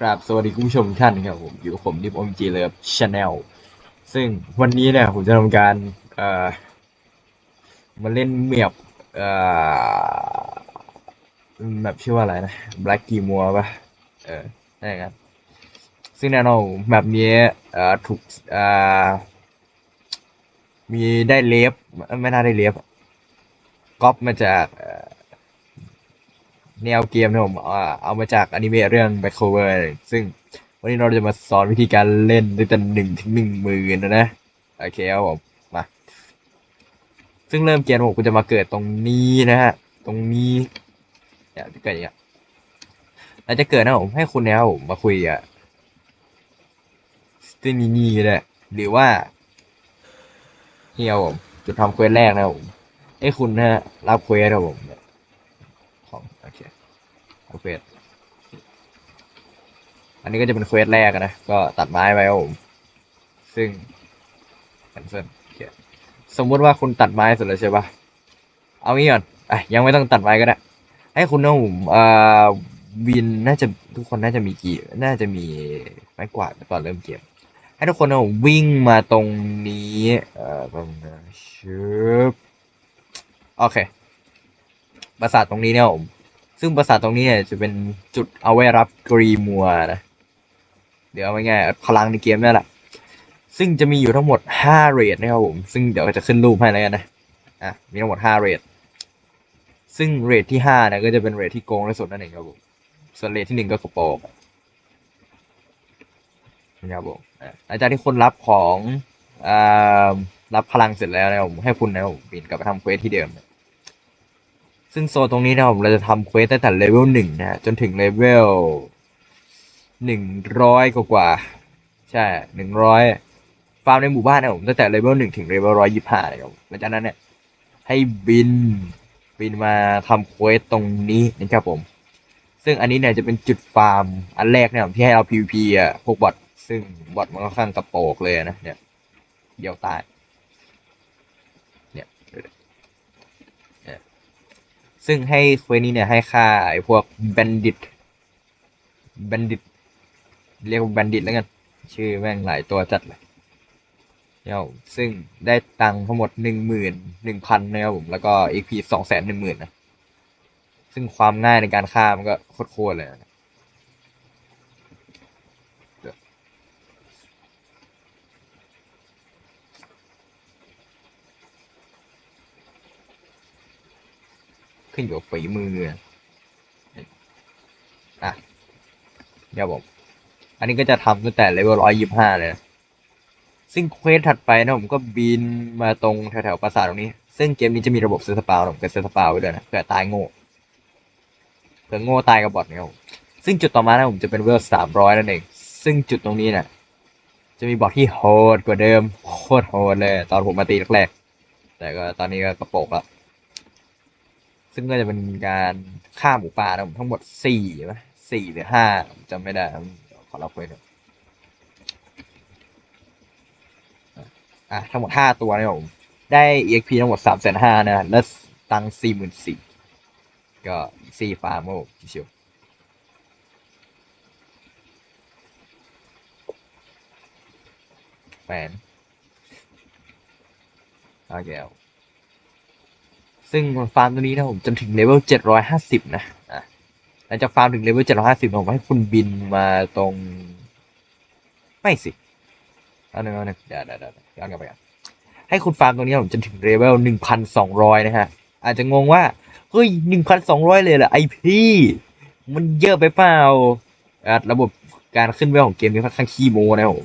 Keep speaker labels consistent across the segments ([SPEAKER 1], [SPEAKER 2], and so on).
[SPEAKER 1] กราบสวัสดีคุณผู้ชมท่านครับผมอยู่กับผมดิบอมจีเลิฟชาแนลซึ่งวันนี้เนี่ยผมจะทำการเอ่อมาเล่นเมียบเอ่อแบบชื่อว่าอะไรนะ Black g e m o r ป่ะเออใช่ครับซึ่งแน่นอนแบบนี้เอ่อถูกเอ่อมีได้เลฟไม่น่าได้เลฟก๊อปมาจากเแนวเกมนะผมเอามาจากอนิเมะเรื่อง Back Cover ซึ่งวันนี้เราจะมาสอนวิธีการเล่นด้วยแต่หนึ่งถึงหนึ่งหมื่นนะนะ โอเคครับผม มา ซึ่งเริ่มเกมผมก็จะมาเกิดตรงนี้นะฮะ ตรงนี้เนี่ยจะเกิดอย่างเงี้ยแล้วจะเกิดนะผมให้คุณเนี่ยครับผมมาคุยกับสตินีนี่ก็ได้หรือว่าเฮียผมจุดทำเควสแรกนะผมให้คุณนะฮะรับเควสครับผมของโอ เคเอาเควสอันนี้ก็จะเป็นเควสแรกนะ ก็ตัดไม้ไปครับผม ซึ่งแคนเซิลโอเคสมมุติว่าคุณตัดไม้เสร็จแล้วใช่ปะเอางี้ก่อนอะยังไม่ต้องตัดไม้ก็ได้ ให้คุณนะผมเอ่อวินน่าจะทุกคนน่าจะมีกี่ น่าจะมีไม้กวาดตอนเริ่มเกมให้ทุกคนนะผมวิ่งมาตรงนี้ เอ่อตรงนี้ชึบโอเค ปราสาทตรงนี้เนี่ยผม ซึ่งปราสาทตรงนี้จะเป็นจุดเอาไว้รับกรีมัวนะ เดี๋ยวเอาง่ายๆพลังในเกมนั่แหละ ซึ่งจะมีอยู่ทั้งหมด5เรทนะครับผม ซึ่งเดี๋ยวจะขึ้นรูปให้แล้วกันนะ อะ มีทั้งหมด5เรทซึ่งเรทที่5นี่ยก็จะเป็นเรทที่โกงที่สุดนั่นเองครับผม ส่วนเรทที่หนึ่งก็กระโปรงนะครับผมหลังจากที่คุณรับของอรับพลังเสร็จแล้วนะครับผมให้คุณนะครับผมบินกลับไปทำเควสที่เดิม ซึ่งโซนตรงนี้นะครับผมเราจะทำเควสตั้งแต่เลเวลหนึ่งนะจนถึงเลเวลหนึ่งร้อยกว่าใช่หนึ่งร้อยฟาร์มในหมู่บ้านนะผมตั้งแต่เลเวลหนึ่งถึงเลเวลร้อยยี่ห้าเลยครับหลังจากนั้นเนี่ยให้บินบินมาทำเควสตรงนี้นะครับผม ซึ่งอันนี้เนี่ยจะเป็นจุดฟาร์มอันแรกเนี่ยที่ให้เรา PVP อะพวกบอทซึ่งบอทมันก็ข้างกระโปกเลยนะเนี่ยเดี่ยวตายดูดิเนี่ย ซึ่งให้เควสนี้เนี่ยให้ค่าไอ้พวกแบนดิตแบนดิต เรียกว่าแบนดิตแล้วกัน ชื่อแม่งหลายตัวจัดเลยเนาซึ่งได้ตังค์ทั้งหมดหนึ่งหมื่นหนึ่งพันนะครับผม แล้วก็เอพีสองแสนหนึ่งหมื่นนะ ซึ่งความง่ายในการฆ่ามันก็โคตรๆเลยนะ ขึ้นอยู่กับฝีมืออะเดี๋ยวผมอันนี้ก็จะทำตั้งแต่เลเวลร้อยยี่ห้าเลยซึ่งเควสถัดไปนะผมก็บินมาตรงแถวๆปราสาทตรงนี้ ซึ่งเกมนี้จะมีระบบเซตสปาวผมก็เซตสปาวไว้ด้วยนะเผื่อตายโง่เผื่อโง่ตายกับบอทเนี่ยผมซึ่งจุดต่อมานะผมจะเป็นเวลสามร้อยนั่นเอง ซึ่งจุดตรงนี้นี่ยจะมีบอทที่โหดกว่าเดิมโคตรโหดเลย ตอนผมมาตีแรกๆแต่ก็ตอนนี้ก็กระโปกแล้ว ซึ่งก็จะเป็นการฆ่าหมูป่านะผมทั้งหมดสี่ไหมสี่หรือห้าจำไม่ได้ขอรับไว้หน่อยอะทั้งหมดห้าตัวนะผมได้ EXP ทั้งหมดสามแสนห้านะและตังสี่หมื่นสี่ก็สี่ฟาร์มครับผมชิวแฟนโอเค ซึ่งฟาร์มตัวนี้นะผมจนถึงเลเวลเจ็ดร้อยห้าสิบนะหลังจากฟาร์มถึงเลเวลเจ็ดร้อยห้าสิบผมให้คุณบินมาตรง ไม่สิเอาหนึ่งเอาหนึ่งเดี๋ยวเดี๋ยวเดี๋ยวย้อนกลับไปอะให้คุณฟาร์มตรงนี้ผมจนถึงเลเวลหนึ่งพันสองร้อยนะฮะ อาจจะงงว่า เฮ้ยหนึ่งพันสองร้อยเลยเหรอไอพี่ มันเยอะไปเปล่าอะระบบการขึ้นเวลของเกมนี้ค่อนข้างขี้โมนะผม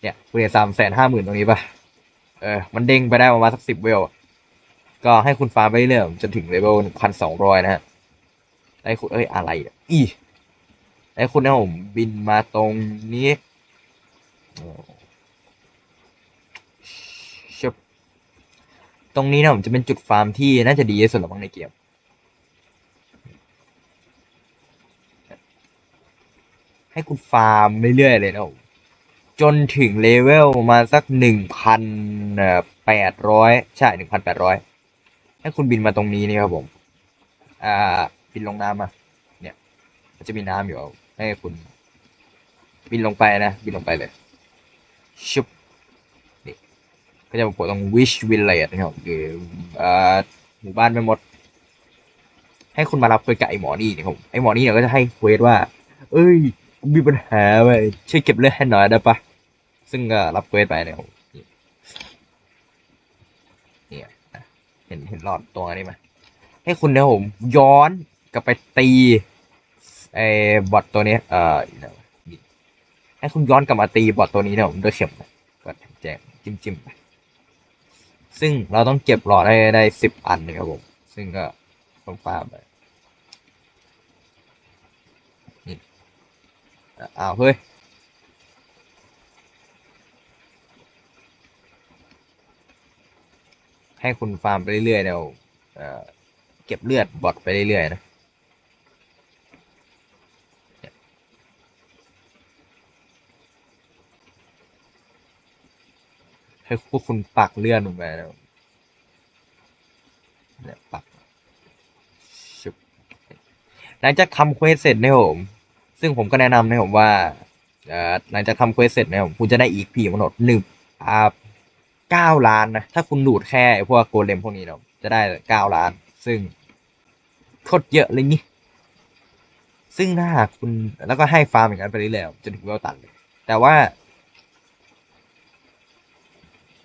[SPEAKER 1] เนี่ยคุณเห็นสามแสนห้าหมื่นตรงนี้ปะเออ มันเด้งไปได้ประมาณสักสิบเวลอะ ก็ให้คุณฟาร์มไปเรื่อยๆจนถึงเลเวลพันสองร้อยนะฮะได้คุณเอ้ยอะไรอีได้คุณนะผมบินมาตรงนี้ชบตรงนี้นะผมจะเป็นจุดฟาร์มที่น่าจะดีที่สุดหรอบ้างในเกมให้คุณฟาร์มเรื่อยๆเลยนะผมจนถึงเลเวลประมาณสักหนึ่งพันแปดร้อยใช่หนึ่งพันแปดร้อย ให้คุณบินมาตรงนี้นี่ครับผม อ่า บินลงน้ำมาเนี่ยมันจะมีน้ำอยู่ให้คุณ บินลงไปนะ บินลงไปเลย ชุบนี่ก็จะมาโผล่ตรง wish village นะครับคืออ่าหมู่บ้านไปหมด ให้คุณมารับเควสกับไอหมอนี่นะครับไอหมอนี่เนี่ยก็จะให้เควสว่า เอ้ยมีปัญหาไปช่วยเก็บเลือดให้หน่อยได้ปะซึ่งก็รับเควสไปนะครับนี่เนี่ย เห็นเห็นหลอดตรงอันนี้ไหมให้คุณเนี่ยผมย้อนกลับไปตีไอ้บอทตัวนี้เอ่อให้คุณย้อนกลับมาตีบอทตัวนี้เนี่ยผมด้วยเข็มนะก็แจกจิ้มจิ้มไปซึ่งเราต้องเก็บหลอดให้ได้สิบอันนะครับผม ซึ่งก็ต้องฟาร์มไปอ้าวเฮ้ย ให้คุณฟาร์มไปเรื่อยๆเดี๋ยวเก็บเลือดบอทไปเรื่อยๆนะให้พวกคุณปักเลือดลงไปนะเนี่ยปักชุบหลังจากทำเควสเสร็จนะผม ซึ่งผมก็แนะนำนะผมว่าหลังจากทำเควสเสร็จนะผมคุณจะได้อีกพีกำหนดหนึ่งอ่า เก้าล้านนะ ถ้าคุณดูดแค่พวกโกเลมพวกนี้เนาะจะได้เก้าล้าน ซึ่งโคตรเยอะเลยนี่ซึ่งถ้าหากคุณแล้วก็ให้ฟาร์มอย่างนั้นไปเรื่อยๆจนถึงเวลตันเลย แต่ว่า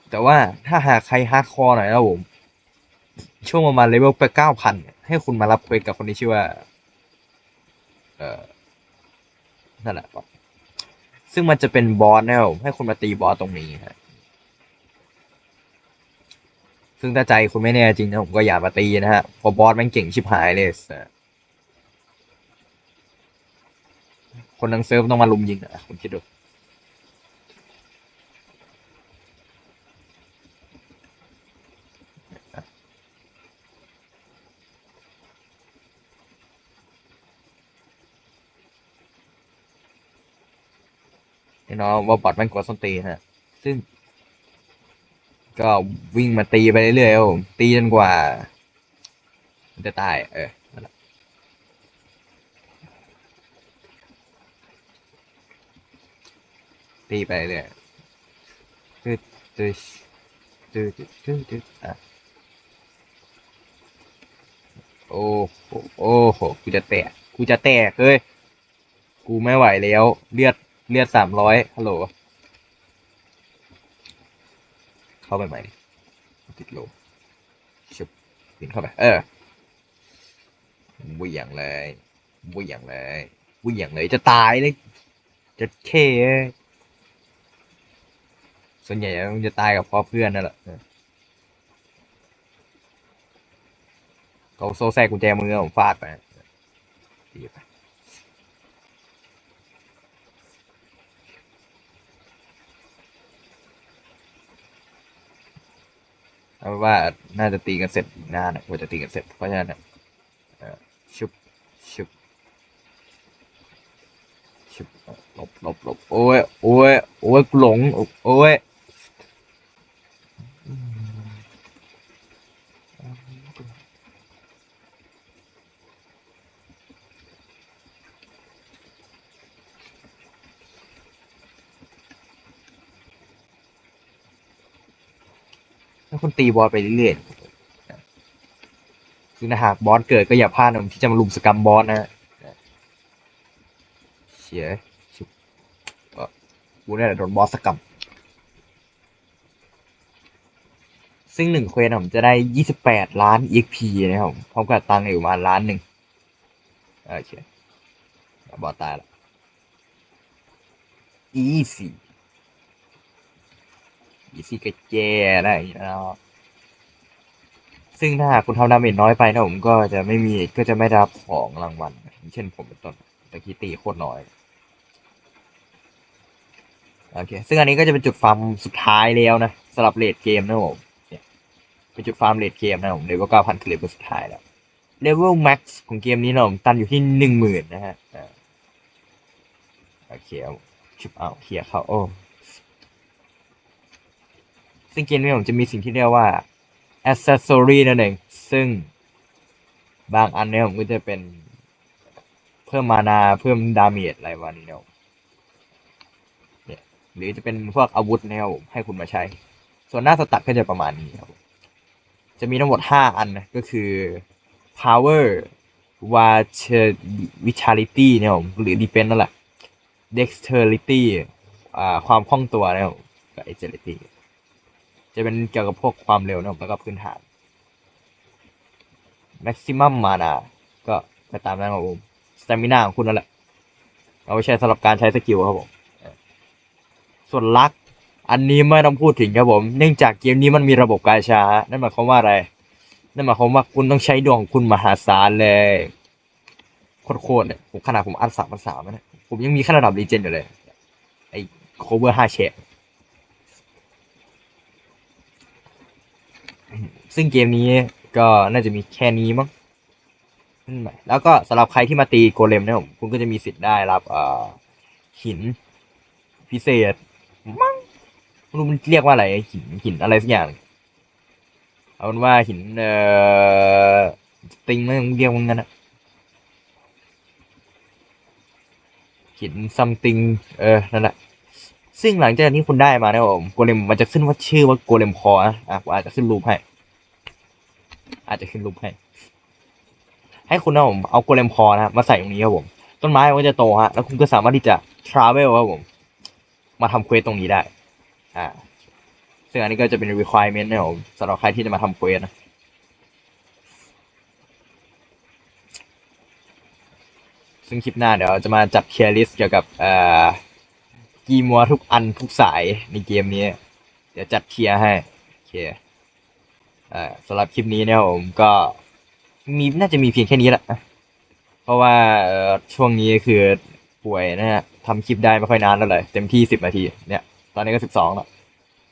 [SPEAKER 1] แต่ว่าถ้าหากใครฮาร์ดคอร์หน่อยนะผม ช่วงประมาณเลเวลไปเก้าพันให้คุณมารับเควสกับคนที่ชื่อว่า เออนั่นแหละครับซึ่งมันจะเป็นบอสนะครับให้คุณมาตีบอสตรงนี้ฮะ ซึ่งถ้าใจคุณไม่แน่จริงนะผมก็อย่ามาตีนะฮะเพอบอสแม่งเก่งชิบหายเลยนะคนทั้งเซิร์ฟต้องมาลุมยิงอะคุณคิดดูแน่นอนว่าบอทมันกดส้นตีนฮะ ซึ่ง ก็วิ่งมาตีไปเรื่อยๆตีจนกว่า มันจะตาย เออตีไปเรื่อยตึดตึ๊ดตึ๊ดตึ๊ดตึ๊ดตึ๊ดอะโอ้โหโอ้โหกูจะแตกกูจะแตกเฮ้ย กูไม่ไหวแล้ว เลือด เลือดสามร้อยฮัลโหล เข้าไปใหม่ดิติดโลชุบปินเข้าไป เออวิ่งอย่างเลยวิ่งอย่างเลยวิ่งอย่างเลยจะตายเลย จะเคเอ้ยส่วนใหญ่มันจะตายกับพ่อเพื่อนนั่นแหละเออเขาโซ่แทรกกุญแจมือผมฟาดไปดีไป เอาเป็นว่าน่าจะตีกันเสร็จนานะกว่าจะตีกันเสร็จเพราะฉะนั้นเออชุบชุบชุบหลบหลบหลบโอ้ยโอ้ยโอ้ยกูหลงโอ้ย คุณตีบอสไปเรื่อยๆคือถ้าหากบอสเกิดก็อย่าพลาดนะที่จะมาลุมสกรรมบอสนะเฉียชุบกูเนี่ยแหละโดนบอสสกรรมซึ่งหนึ่งเควสผมจะได้ยี่สิบแปดล้าน EXP นะครับผมพร้อมกับตังค์อยู่ประมาณล้านหนึ่งโอเคบอสตายละ easy easy ก็แย่ได้แล้วซึ่งถ้าหากคุณทำดาเมจน้อยไปนะผมก็จะไม่มีก็จะไม่รับของรางวัลเช่นผมเป็นต้นตะกี้ตีโคตรน้อยโอเคซึ่งอันนี้ก็จะเป็นจุดฟาร์มสุดท้ายแล้วนะสำหรับเลดเกมนะผมเป็นจุดฟาร์มเลดเกมนะผมเลเวลเก้าพันคือเลเวลสุดท้ายแล้วเลเวลแม็กซ์ของเกมนี้นะผมตันอยู่ที่หนึ่งหมื่นนะฮะโอเคเอาชุบเอาเคลียร์เขาโอ้ ซึ่งเกมนี้ผมจะมีสิ่งที่เรียกว่า accessory นั่นเอง ซึ่งบางอันเนี่ยผมก็จะเป็นเพิ่มมานาเพิ่มดาเมจอะไรวันนี้เนี่ยเนี่ยหรือจะเป็นพวกอาวุธนะครับผมให้คุณมาใช้ ส่วนหน้าสตัดก็จะประมาณนี้ครับจะมีทั้งหมดห้าอันนะก็คือ power vitality เนี่ยผมหรือ defense นั่นแหละ dexterity อ่าความคล่องตัวเนะครับผมกับ agility จะเป็นเกี่ยวกับพวกความเร็วนะครับแล้วก็พื้นฐาน maximum mana ก็ไปตามนั้นครับผม stamina ของคุณนั่นแหละ เอาไว้ใช้สำหรับการใช้สกิลครับผม ส่วนลัก อันนี้ไม่ต้องพูดถึงครับผม เนื่องจากเกมนี้มันมีระบบกาชา นั่นหมายความว่าอะไร นั่นหมายความว่าคุณต้องใช้ดวงของคุณมหาศาลเลยโคตรๆเนี่ยผมขนาดผมอันสามอันสามนะผมยังมีแค่ระดับรีเจนอยู่เลย ไอ้โคเวอร์ห้าเชด ซึ่งเกมนี้ก็น่าจะมีแค่นี้มั้งแล้วก็สำหรับใครที่มาตีโกเลมนี่ยผมคุณก็จะมีสิทธิ์ได้รับเอ่อหินพิเศษมั้งไม่รู้มันเรียกว่าอะไรหินหินอะไรสักอย่าง เอาเป็นว่าหินเอ่อติงไม่ต้องเรียกว่างั้นนะหินซัมติงเออนั่นแหละ ซึ่งหลังจากที่คุณได้มาเนี่ยผมโกเลมมันจะขึ้นว่าชื่อว่าโกเลมคอนะอะผมอาจจะขึ้นรูปให้ อาจจะขึ้นรูปให้ ให้คุณนะผมเอาโกเลมคอนะมาใส่ตรงนี้ครับผม ต้นไม้มันจะโตฮะ แล้วคุณก็สามารถที่จะ travel ครับผม มาทำเควสตรงนี้ได้ อ่า ซึ่งอันนี้ก็จะเป็น requirement นะครับผมสำหรับใครที่จะมาทำเควสนะซึ่งคลิปหน้าเดี๋ยวจะมาจัดเคลียร์ลิสต์เกี่ยวกับเอ่อ กีมัวทุกอันทุกสายในเกมนี้ เดี๋ยวจัดเคลียร์ให้โอเคสำหรับคลิปนี้เนี่ยผมก็มีน่าจะมีเพียงแค่นี้แหละ เพราะว่าช่วงนี้คือป่วยนะฮะทำคลิปได้ไม่ค่อยนานแล้วเลยเต็มที่สิบนาทีเนี่ย ตอนนี้ก็สิบสองแล้ว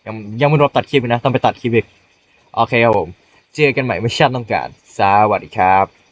[SPEAKER 1] ยังยังไม่รวมตัดคลิปนะ ต้องไปตัดคลิปอีก โอเคครับผม เจอกันใหม่ไม่ชาติต้องการ สวัสดีครับ